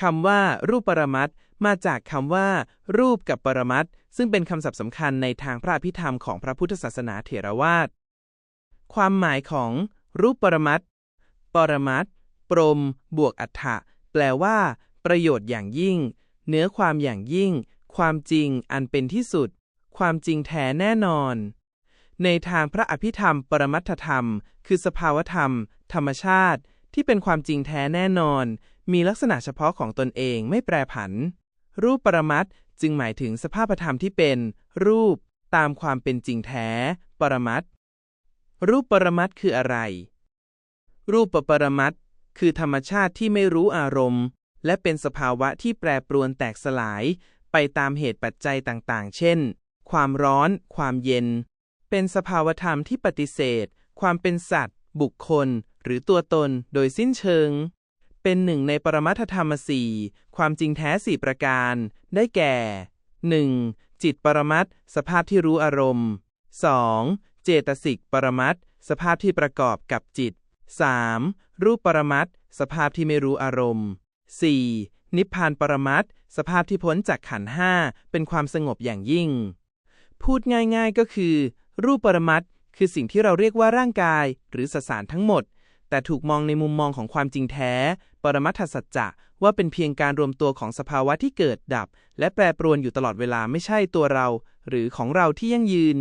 คำว่ารูปปรมัตมาจากคำว่า รูปกับปรมัตซึ่งเป็นคำศัพท์สำคัญในทางพระอภิธรรมของพระพุทธศาสนาเถรวาท ความหมายของ รูปปรมัตปรมัตปรม บวกอัฏฐะแปลว่า ประโยชน์อย่างยิ่ง เนื้อความอย่างยิ่ง ความจริงอันเป็นที่สุด ความจริงแท้แน่นอน ในทางพระอภิธรรม ปรมัตถธรรม คือสภาวธรรม ธรรมชาติ ที่เป็นความจริงแท้แน่นอน มีลักษณะเฉพาะของตนเองไม่แปรผัน รูปปรมัตจึงหมายถึงสภาพธรรมที่เป็น รูปตามความเป็นจริงแท้ ปรมัตรูปปรมัตคืออะไร รูปปรมัตคือธรรมชาติที่ไม่รู้อารมณ์ และเป็นสภาวะที่แปรปรวนแตกสลาย ไปตามเหตุปัจจัยต่างๆ เช่น ความร้อน ความเย็น เป็นสภาวธรรมที่ปฏิเสธ ความเป็นสัตว์ บุคคล หรือตัวตนโดยสิ้นเชิง เป็นหนึ่งในปรมัตถธรรมสี่ความจริงแท้สี่ประการ ได้แก่ 1. จิตปรมัตสภาพที่รู้อารมณ์ 2. เจตสิกปรมัตสภาพที่ประกอบกับจิต 3. รูปปรมัตสภาพที่ไม่รู้อารมณ์ 4. นิพพานปรมัตสภาพที่พ้นจากขันห้าเป็นความสงบอย่างยิ่ง พูดง่ายๆก็คือ รูปปรมัต คือสิ่งที่เราเรียกว่าร่างกาย หรือสสารทั้งหมด แต่ถูกมองในมุมมองของความจริงแท้ ปรมัตถสัจจะว่าเป็นเพียงการรวมตัวของสภาวะที่เกิดดับ และแปรปรวนอยู่ตลอดเวลาไม่ใช่ตัวเรา หรือของเราที่ยั่งยืน